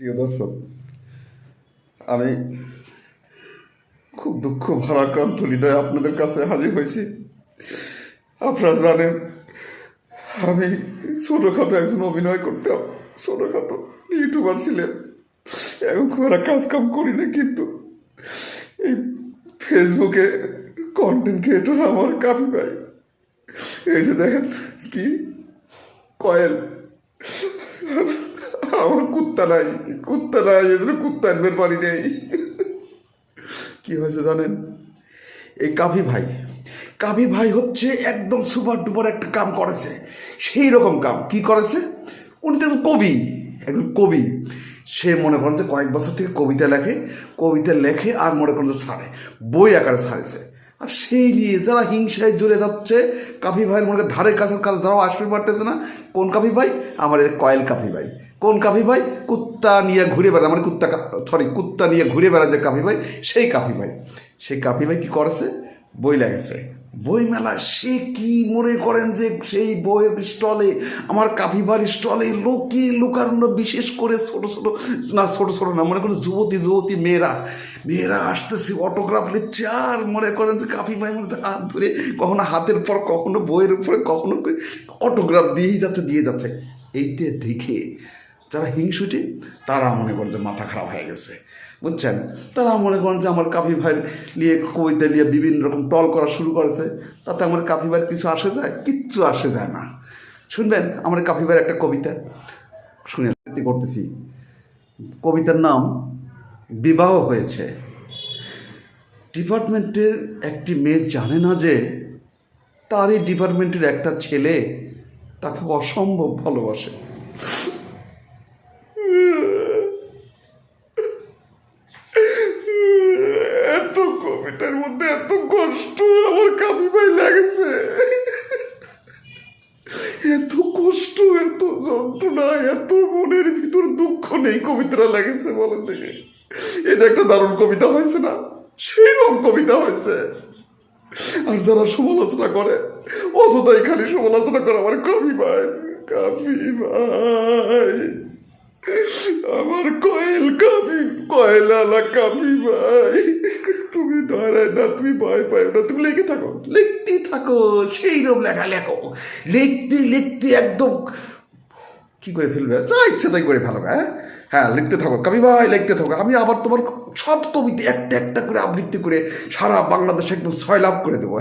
প্রিয় দর্শক, আমি খুব দুঃখ, ভারাক্রান্ত হৃদয়ে আপনাদের কাছে হাজির হয়েছি। আপনারা জানেন, আমি ছোটোখাটো একজন অভিনয় করতাম, ছোটোখাটো ইউটিউবার ছিলেন। এখন খুব একটা কাজ কাম করি না, কিন্তু এই ফেসবুকে কন্টেন্ট ক্রিয়েটর আমার কাফি ভাই। এই যে দেখেন কি কয়েল। আমার কুত্তা নাই। কুত্তা নাই এদের কুত্তা আনবার পারি নেই। কি হয়েছে জানেন? এই কাভি ভাই কাভি ভাই হচ্ছে একদম সুপার ডুপার একটা কাম করেছে। সেই রকম কাম। কি করেছে? উনি তো কবি, একজন কবি। সে মনে করেন যে কয়েক বছর থেকে কবিতা লেখে কবিতা লেখে আর মনে করেন যে ছাড়ে বই আকারে ছাড়েছে আর সেই নিয়ে যারা হিংসায় জ্বলে যাচ্ছে, কাফি ভাইয়ের মনে ধারে কাছে যারাও আসবে পারতেছে না। কোন কাফি ভাই? আমার কয়েল কাফি ভাই। কোন কাফি ভাই? কুত্তা নিয়ে ঘুরে বেড়া মানে কুত্তা সরি কুত্তা নিয়ে ঘুরে বেড়ায় যে কাফি ভাই, সেই কাফি ভাই। সেই কাফি ভাই কী করেছে? বই লেগেছে বই মেলা সে কি মনে করেন যে সেই বইয়ের স্টলে, আমার কাফিবার স্টলে লোকে লোকারণ্য বিশেষ করে ছোট ছোট, না ছোট ছোট না, মনে করেন যুবতী যুবতী মেয়েরা মেয়েরা আসতেছে অটোগ্রাফ নিচ্ছে, আর মনে করেন যে কাফি ভাই মনে হাত ধরে কখনো হাতের পর, কখনো বইয়ের উপরে, কখনো অটোগ্রাফ দিয়েই যাচ্ছে, দিয়ে যাচ্ছে। এইতে দেখে যারা হিংসুটি, তারা মনে করে যে মাথা খারাপ হয়ে গেছে। বুঝছেন? তারা মনে করেন যে আমার কাফি ভাইয়ের নিয়ে কবিতা নিয়ে বিভিন্ন রকম টল করা শুরু করেছে, তাতে আমার কাফি ভাইয়ের কিছু আসে যায়? কিচ্ছু আসে যায় না। শুনবেন, আমার কাফি ভাইয়ের একটা কবিতা শুনে করতেছি। কবিতার নাম বিবাহ হয়েছে। ডিপার্টমেন্টের একটি মেয়ে জানে না যে তারই ডিপার্টমেন্টের একটা ছেলে তাকে অসম্ভব ভালোবাসে এত কবিতার মধ্যে এত কষ্ট আমার ভাই লাগেছে। এত কষ্ট, এত যন্ত্রণা, এত মনের ভিতর দুঃখ নেই কবিতাটা লাগেছে বলেন থেকে। এটা একটা দারুণ কবিতা হয়েছে না? সেই রকম কবিতা হয়েছে। আর যারা সমালোচনা করে, অযথাই খালি সমালোচনা করে আমার কবি ভাই, কাফি ভাই। আমার কয়েল কাপি, কয়লালা কাপি ভাই। তুমি ডরায় না, তুমি ভয় পাই না, তুমি লেগে থাকো লিখতে থাকো সেই রকম লেখা লেখো। লিখতে লিখতে একদম কি করে ফেলবে? যা ইচ্ছে তাই করে ফেলো হ্যাঁ? হ্যাঁ লিখতে থাকো কবি ভাই, লিখতে থাকো। আমি আবার তোমার সব কবিতা একটা একটা করে আবৃত্তি করে সারা বাংলাদেশে একদম ছয় লাভ করে দেবো।